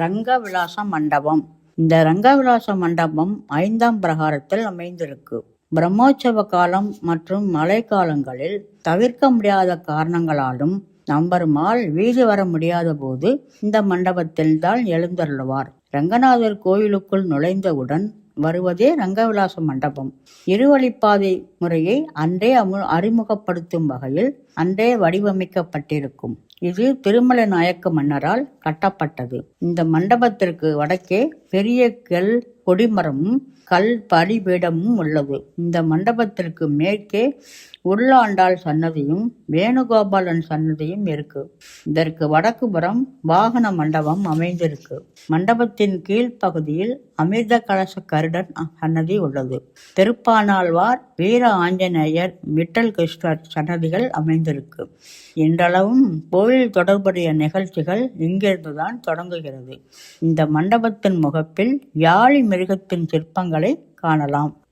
ரங்கவிலாச மண்டபம். இந்த ரங்கவிலாச மண்டபம் ஐந்தாம் பிரகாரத்தில் அமைந்திருக்கு. பிரம்மோற்சவ காலம் மற்றும் மழை காலங்களில் தவிர்க்க முடியாத காரணங்களாலும் நம்பருமால் வீதி வர முடியாத போது இந்த மண்டபத்தில் தான் எழுந்தருள்வார். ரங்கநாதர் கோயிலுக்குள் நுழைந்தவுடன் வருவதே ரங்கவிலாச மண்டபம். இருவழிப்பாதை முறையை அன்றே அமு அறிமுகப்படுத்தும் வகையில் அன்றே வடிவமைக்கப்பட்டிருக்கும். இது திருமலை நாயக்க மன்னரால் கட்டப்பட்டது. இந்த மண்டபத்திற்கு வடக்கே பெரிய கல் கொடிமரமும் கல் பலிபீடமும் உள்ளது. இந்த மண்டபத்திற்கு மேற்கே உள்ளாண்டாள் சன்னதியும் வேணுகோபாலன் சன்னதியும் இருக்கு. இதற்கு வடக்கு புறம் வாகன மண்டபம் அமைந்திருக்கு. மண்டபத்தின் கீழ்ப்பகுதியில் அமிர்த கலச கருடன் சன்னதி உள்ளது. திருப்பானாழ்வார் வீர ஆஞ்சநேயர் மிட்டல் கிருஷ்ணர் சன்னதிகள் அமைந்திருக்கு. இன்றளவும் கோவில் தொடர்புடைய நிகழ்ச்சிகள் இங்கிருந்துதான் தொடங்குகிறது. இந்த மண்டபத்தின் முகப்பில் யாழி மிருகத்தின் சிற்பங்களை காணலாம்.